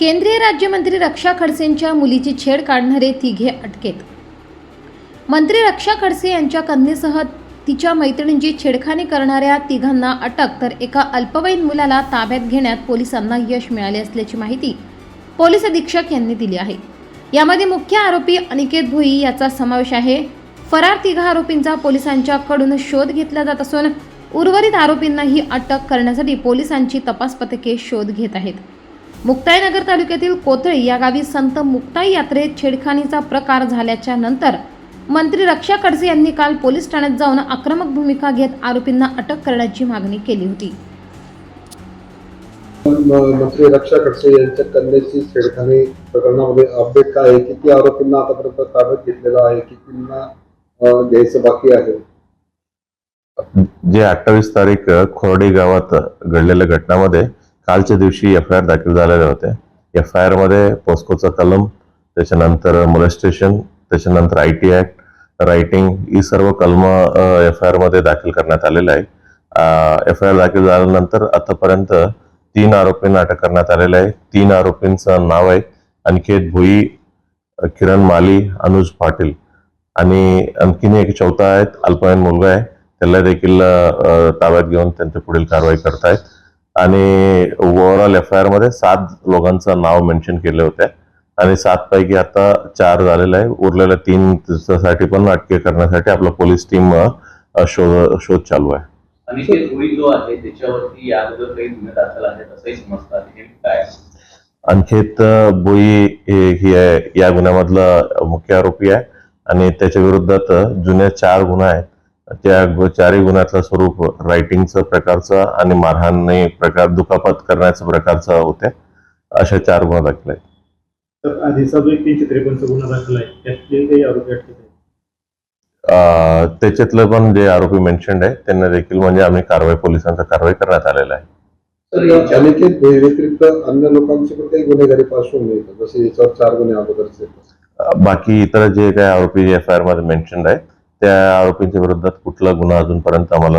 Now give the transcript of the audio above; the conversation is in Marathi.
केंद्रीय राज्यमंत्री रक्षा खडसेंच्या मुलीची छेड काढणारे तिघे अटकेत. मंत्री रक्षा खडसे यांच्या कन्येसह तिच्या मैत्रिणींची छेडखानी करणाऱ्या तिघांना अटक तर एका अल्पवयीन मुलाला ताब्यात घेण्यात पोलिसांना यश मिळाले असल्याची माहिती पोलीस अधीक्षक यांनी दिली आहे. यामध्ये मुख्य आरोपी अनिकेत भुई याचा समावेश आहे. फरार तिघा आरोपींचा पोलिसांच्याकडून शोध घेतला जात असून उर्वरित आरोपींनाही अटक करण्यासाठी पोलिसांची तपास पथके शोध घेत आहेत. मुक्ताईनगर तालुक्यातील कोथळी या गावी संत मुक्ताई यात्रेत छेडखानीचा प्रकार झाल्याच्यानंतर मंत्री रक्षा खडसे यांनी काल पोलीस ठाण्यात जाऊन आक्रमक भूमिका घेत आरोपींना अटक करण्याची मागणी केली होती. मंत्री रक्षा खडसे यांच्या कन्याची छेडखानी प्रकरणामध्ये अपडेट काय आहे? किती आरोपींना आतापर्यंत ताब्यात घेतलेला आहे? कितींना घ्यायचं बाकी आहे? जे अठ्ठावीस तारीख खोरडी गावात घडलेल्या घटनामध्ये कालच्या दिवशी एफ आय आर दाखल झालेल्या होत्या एफ आय आरमध्ये पोस्कोचा कलम त्याच्यानंतर मोलेस्टेशन त्याच्यानंतर आय टी ॲक्ट रायटिंग ही सर्व कलम एफ आय आरमध्ये दाखल करण्यात आलेलं आहे एफ आय आर दाखल झाल्यानंतर आतापर्यंत तीन आरोपींना अटक करण्यात आलेलं आहे तीन आरोपींचं नाव आहे अनिकेत भुई किरण माली अनुज पाटील. आणि आणखीन एक चौथा आहेत अल्पवयीन मुलगा आहे. त्याला देखील ताब्यात घेऊन त्यांची पुढील कारवाई करतायत. आणि ओव्हरऑल एफ आय आरमध्ये सात लोकांचं नाव मेन्शन केले होते. आणि सात पैकी आता चार झालेलं आहे. उरलेल्या तीन साठी पण अटके करण्यासाठी आपला पोलीस टीम शोध शोध चालू आहे. अंकित बोई हे- आहे. या गुन्ह्यामधला मुख्य आरोपी आहे. आणि त्याच्या विरोधात जुने चार गुन्हे आहेत. त्या चारही गुन्ह्यातलं स्वरूप रायटिंगचं प्रकारचं आणि मारहाणी प्रकार दुखापत करण्याचं प्रकारचं होते. अशा चार गुन्हे दाखल आहेत. तर आधीचा जो एक तीनशे त्रेपन्नचा गुन्हा दाखल आहे. त्यातले काही आरोपी अटकेत आहेत अं, त्याच्यातलं पण जे आरोपी मेन्शन्ड आहे त्यांना देखील म्हणजे आम्ही कारवाई पोलिसांचा कारवाई करण्यात आलेला आहे. तर अनिकेत व्यतिरिक्त अन्य लोकांची पण काही गुन्हेगारी पार्श्वभूमी आहे का? जसे याच्यावर चार गुन्हे अगोदरचे. बाकी इतर जे काही आरोपी एफ आय आरमध्ये मेन्शन्ड आहेत त्या आरोपींच्या विरोधात कुठला गुन्हा अजूनपर्यंत आम्हाला